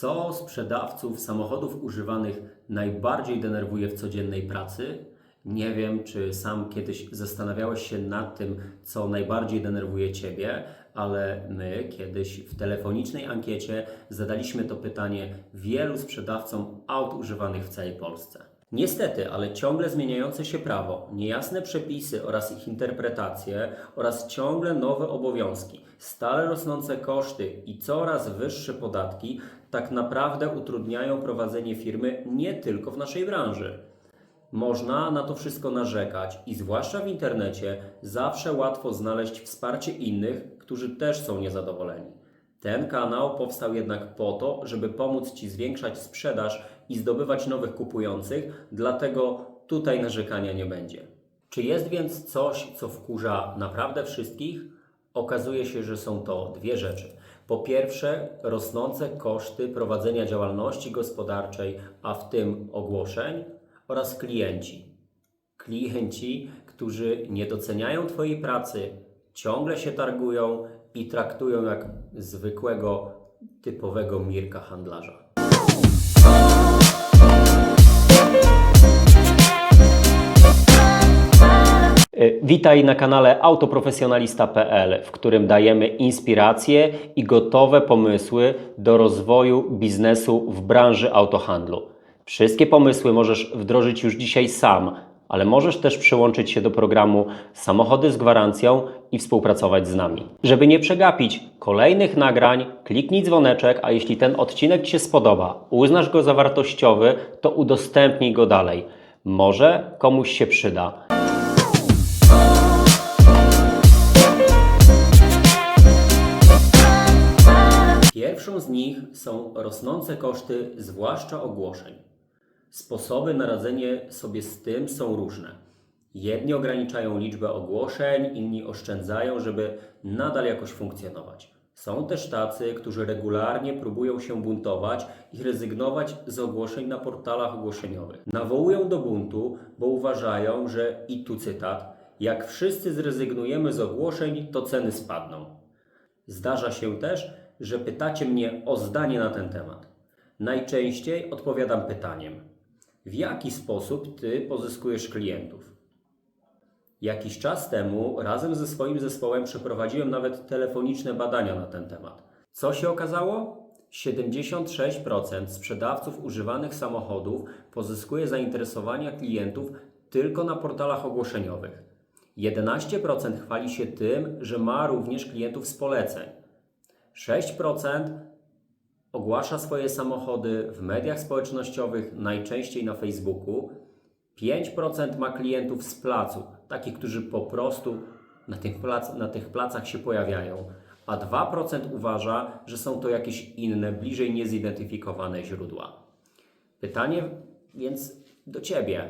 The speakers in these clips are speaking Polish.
Co sprzedawców samochodów używanych najbardziej denerwuje w codziennej pracy? Nie wiem, czy sam kiedyś zastanawiałeś się nad tym, co najbardziej denerwuje Ciebie, ale my kiedyś w telefonicznej ankiecie zadaliśmy to pytanie wielu sprzedawcom aut używanych w całej Polsce. Niestety, ale ciągle zmieniające się prawo, niejasne przepisy oraz ich interpretacje oraz ciągle nowe obowiązki, stale rosnące koszty i coraz wyższe podatki tak naprawdę utrudniają prowadzenie firmy nie tylko w naszej branży. Można na to wszystko narzekać i zwłaszcza w internecie zawsze łatwo znaleźć wsparcie innych, którzy też są niezadowoleni. Ten kanał powstał jednak po to, żeby pomóc Ci zwiększać sprzedaż i zdobywać nowych kupujących, dlatego tutaj narzekania nie będzie. Czy jest więc coś, co wkurza naprawdę wszystkich? Okazuje się, że są to dwie rzeczy. Po pierwsze, rosnące koszty prowadzenia działalności gospodarczej, a w tym ogłoszeń, oraz klienci. Klienci, którzy nie doceniają Twojej pracy, ciągle się targują i traktują jak zwykłego, typowego Mirka handlarza. Witaj na kanale autoprofesjonalista.pl, w którym dajemy inspiracje i gotowe pomysły do rozwoju biznesu w branży autohandlu. Wszystkie pomysły możesz wdrożyć już dzisiaj sam, ale możesz też przyłączyć się do programu Samochody z gwarancją i współpracować z nami. Żeby nie przegapić kolejnych nagrań, kliknij dzwoneczek, a jeśli ten odcinek Ci się spodoba, uznasz go za wartościowy, to udostępnij go dalej. Może komuś się przyda. Pierwszą z nich są rosnące koszty, zwłaszcza ogłoszeń. Sposoby na radzenie sobie z tym są różne. Jedni ograniczają liczbę ogłoszeń, inni oszczędzają, żeby nadal jakoś funkcjonować. Są też tacy, którzy regularnie próbują się buntować i rezygnować z ogłoszeń na portalach ogłoszeniowych. Nawołują do buntu, bo uważają, że i tu cytat: jak wszyscy zrezygnujemy z ogłoszeń, to ceny spadną. Zdarza się też, że pytacie mnie o zdanie na ten temat. Najczęściej odpowiadam pytaniem: w jaki sposób ty pozyskujesz klientów? Jakiś czas temu razem ze swoim zespołem przeprowadziłem nawet telefoniczne badania na ten temat. Co się okazało? 76% sprzedawców używanych samochodów pozyskuje zainteresowania klientów tylko na portalach ogłoszeniowych. 11% chwali się tym, że ma również klientów z poleceń. 6% ogłasza swoje samochody w mediach społecznościowych, najczęściej na Facebooku. 5% ma klientów z placu, takich, którzy po prostu na tych, plac, na tych placach się pojawiają, a 2% uważa, że są to jakieś inne, bliżej niezidentyfikowane źródła. Pytanie więc do Ciebie.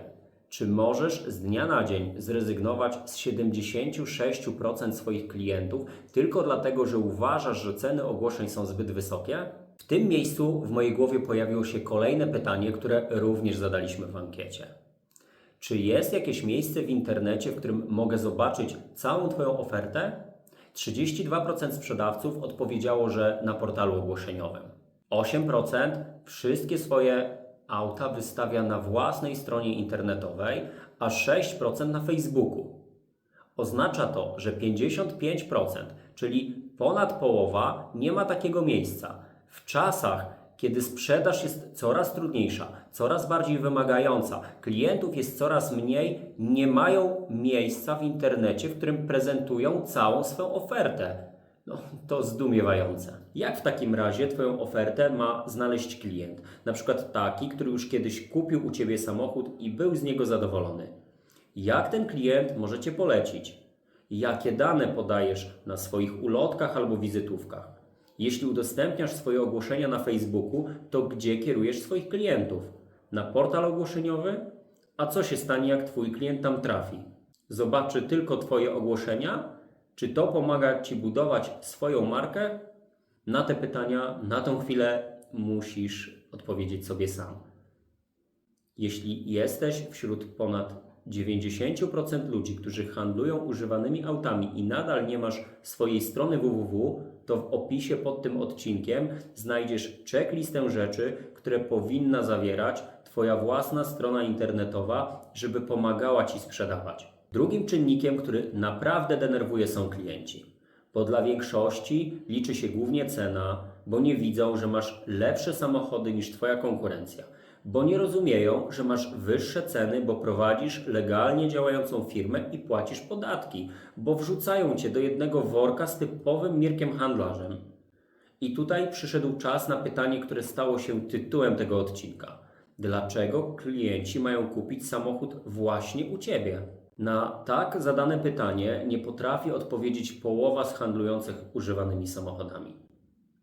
Czy możesz z dnia na dzień zrezygnować z 76% swoich klientów tylko dlatego, że uważasz, że ceny ogłoszeń są zbyt wysokie? W tym miejscu w mojej głowie pojawiło się kolejne pytanie, które również zadaliśmy w ankiecie. Czy jest jakieś miejsce w internecie, w którym mogę zobaczyć całą Twoją ofertę? 32% sprzedawców odpowiedziało, że na portalu ogłoszeniowym. 8% wszystkie swoje auta wystawia na własnej stronie internetowej, a 6% na Facebooku. Oznacza to, że 55%, czyli ponad połowa, nie ma takiego miejsca. W czasach, kiedy sprzedaż jest coraz trudniejsza, coraz bardziej wymagająca, klientów jest coraz mniej, nie mają miejsca w internecie, w którym prezentują całą swoją ofertę. No, to zdumiewające. Jak w takim razie Twoją ofertę ma znaleźć klient? Na przykład taki, który już kiedyś kupił u Ciebie samochód i był z niego zadowolony. Jak ten klient może Cię polecić? Jakie dane podajesz na swoich ulotkach albo wizytówkach? Jeśli udostępniasz swoje ogłoszenia na Facebooku, to gdzie kierujesz swoich klientów? Na portal ogłoszeniowy? A co się stanie, jak Twój klient tam trafi? Zobaczy tylko Twoje ogłoszenia? Czy to pomaga Ci budować swoją markę? Na te pytania na tą chwilę musisz odpowiedzieć sobie sam. Jeśli jesteś wśród ponad 90% ludzi, którzy handlują używanymi autami i nadal nie masz swojej strony www, to w opisie pod tym odcinkiem znajdziesz checklistę rzeczy, które powinna zawierać Twoja własna strona internetowa, żeby pomagała Ci sprzedawać. Drugim czynnikiem, który naprawdę denerwuje, są klienci. Bo dla większości liczy się głównie cena, bo nie widzą, że masz lepsze samochody niż Twoja konkurencja, bo nie rozumieją, że masz wyższe ceny, bo prowadzisz legalnie działającą firmę i płacisz podatki, bo wrzucają Cię do jednego worka z typowym Mirkiem handlarzem. I tutaj przyszedł czas na pytanie, które stało się tytułem tego odcinka. Dlaczego klienci mają kupić samochód właśnie u Ciebie? Na tak zadane pytanie nie potrafi odpowiedzieć połowa z handlujących używanymi samochodami.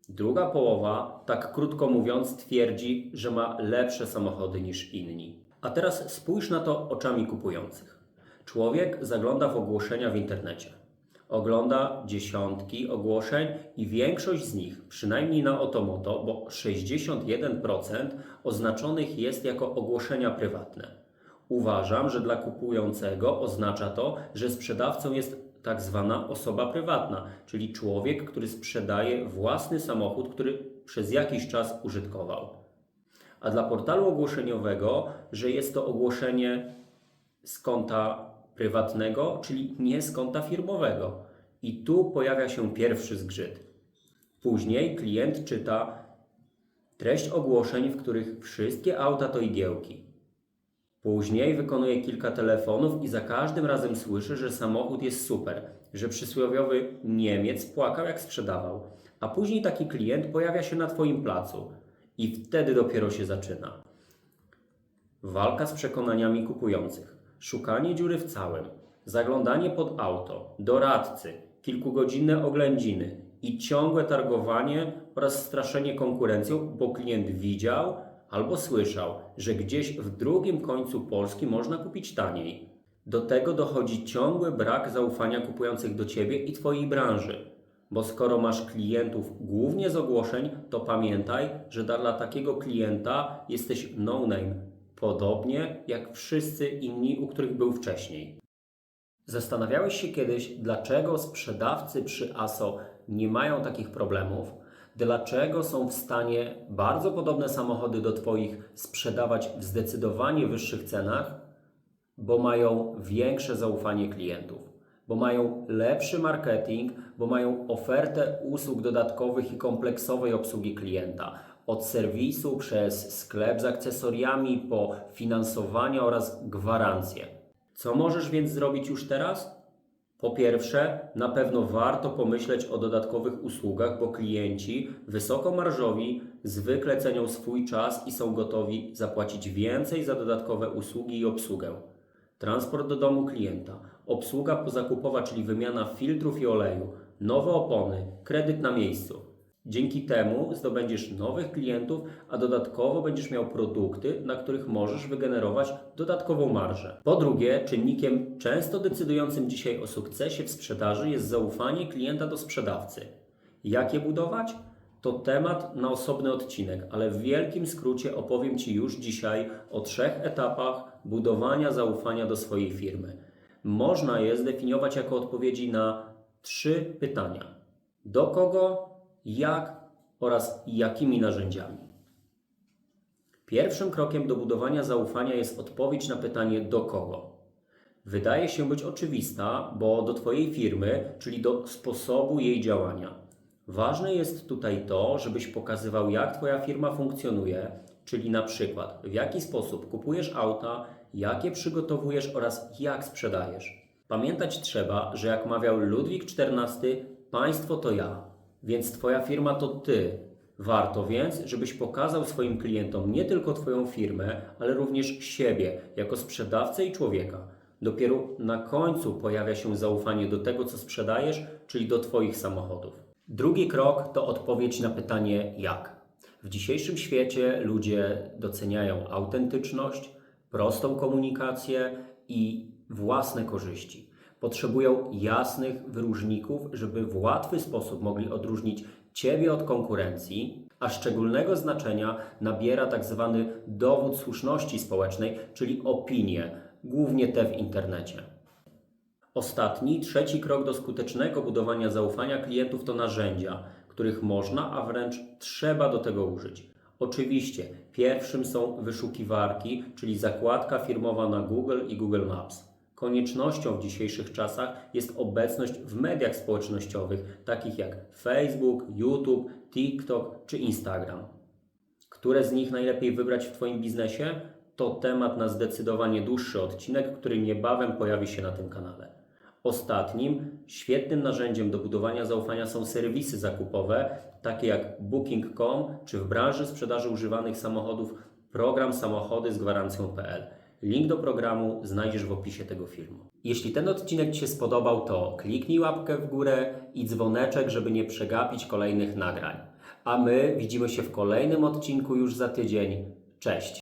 Druga połowa, tak krótko mówiąc, twierdzi, że ma lepsze samochody niż inni. A teraz spójrz na to oczami kupujących. Człowiek zagląda w ogłoszenia w internecie. Ogląda dziesiątki ogłoszeń i większość z nich, przynajmniej na Otomoto, bo 61% oznaczonych jest jako ogłoszenia prywatne. Uważam, że dla kupującego oznacza to, że sprzedawcą jest tak zwana osoba prywatna, czyli człowiek, który sprzedaje własny samochód, który przez jakiś czas użytkował. A dla portalu ogłoszeniowego, że jest to ogłoszenie z konta prywatnego, czyli nie z konta firmowego. I tu pojawia się pierwszy zgrzyt. Później klient czyta treść ogłoszeń, w których wszystkie auta to igiełki. Później wykonuje kilka telefonów i za każdym razem słyszy, że samochód jest super, że przysłowiowy Niemiec płakał jak sprzedawał. A później taki klient pojawia się na Twoim placu. I wtedy dopiero się zaczyna. Walka z przekonaniami kupujących, szukanie dziury w całym, zaglądanie pod auto, doradcy, kilkugodzinne oględziny. I ciągłe targowanie oraz straszenie konkurencją, bo klient widział albo słyszał, że gdzieś w drugim końcu Polski można kupić taniej. Do tego dochodzi ciągły brak zaufania kupujących do Ciebie i Twojej branży. Bo skoro masz klientów głównie z ogłoszeń, to pamiętaj, że dla takiego klienta jesteś no name, podobnie jak wszyscy inni, u których był wcześniej. Zastanawiałeś się kiedyś, dlaczego sprzedawcy przy ASO nie mają takich problemów? Dlaczego są w stanie bardzo podobne samochody do Twoich sprzedawać w zdecydowanie wyższych cenach? Bo mają większe zaufanie klientów, bo mają lepszy marketing, bo mają ofertę usług dodatkowych i kompleksowej obsługi klienta. Od serwisu przez sklep z akcesoriami po finansowanie oraz gwarancje. Co możesz więc zrobić już teraz? Po pierwsze, na pewno warto pomyśleć o dodatkowych usługach, bo klienci wysokomarżowi zwykle cenią swój czas i są gotowi zapłacić więcej za dodatkowe usługi i obsługę. Transport do domu klienta, obsługa pozakupowa, czyli wymiana filtrów i oleju, nowe opony, kredyt na miejscu. Dzięki temu zdobędziesz nowych klientów, a dodatkowo będziesz miał produkty, na których możesz wygenerować dodatkową marżę. Po drugie, czynnikiem często decydującym dzisiaj o sukcesie w sprzedaży jest zaufanie klienta do sprzedawcy. Jak je budować? To temat na osobny odcinek, ale w wielkim skrócie opowiem Ci już dzisiaj o trzech etapach budowania zaufania do swojej firmy. Można je zdefiniować jako odpowiedzi na trzy pytania: do kogo, jak oraz jakimi narzędziami. Pierwszym krokiem do budowania zaufania jest odpowiedź na pytanie do kogo. Wydaje się być oczywista, bo do Twojej firmy, czyli do sposobu jej działania. Ważne jest tutaj to, żebyś pokazywał, jak Twoja firma funkcjonuje, czyli na przykład w jaki sposób kupujesz auta, jakie przygotowujesz oraz jak sprzedajesz. Pamiętać trzeba, że jak mawiał Ludwik XIV, państwo to ja, więc Twoja firma to Ty. Warto więc, żebyś pokazał swoim klientom nie tylko Twoją firmę, ale również siebie jako sprzedawcę i człowieka. Dopiero na końcu pojawia się zaufanie do tego, co sprzedajesz, czyli do Twoich samochodów. Drugi krok to odpowiedź na pytanie jak. W dzisiejszym świecie ludzie doceniają autentyczność, prostą komunikację i własne korzyści. Potrzebują jasnych wyróżników, żeby w łatwy sposób mogli odróżnić Ciebie od konkurencji, a szczególnego znaczenia nabiera tak zwany dowód słuszności społecznej, czyli opinie, głównie te w internecie. Ostatni, trzeci krok do skutecznego budowania zaufania klientów to narzędzia, których można, a wręcz trzeba do tego użyć. Oczywiście, pierwszym są wyszukiwarki, czyli zakładka firmowa na Google i Google Maps. Koniecznością w dzisiejszych czasach jest obecność w mediach społecznościowych, takich jak Facebook, YouTube, TikTok czy Instagram. Które z nich najlepiej wybrać w Twoim biznesie? To temat na zdecydowanie dłuższy odcinek, który niebawem pojawi się na tym kanale. Ostatnim, świetnym narzędziem do budowania zaufania są serwisy zakupowe, takie jak Booking.com czy w branży sprzedaży używanych samochodów program samochody z gwarancją.pl. Link do programu znajdziesz w opisie tego filmu. Jeśli ten odcinek Ci się spodobał, to kliknij łapkę w górę i dzwoneczek, żeby nie przegapić kolejnych nagrań. A my widzimy się w kolejnym odcinku już za tydzień. Cześć!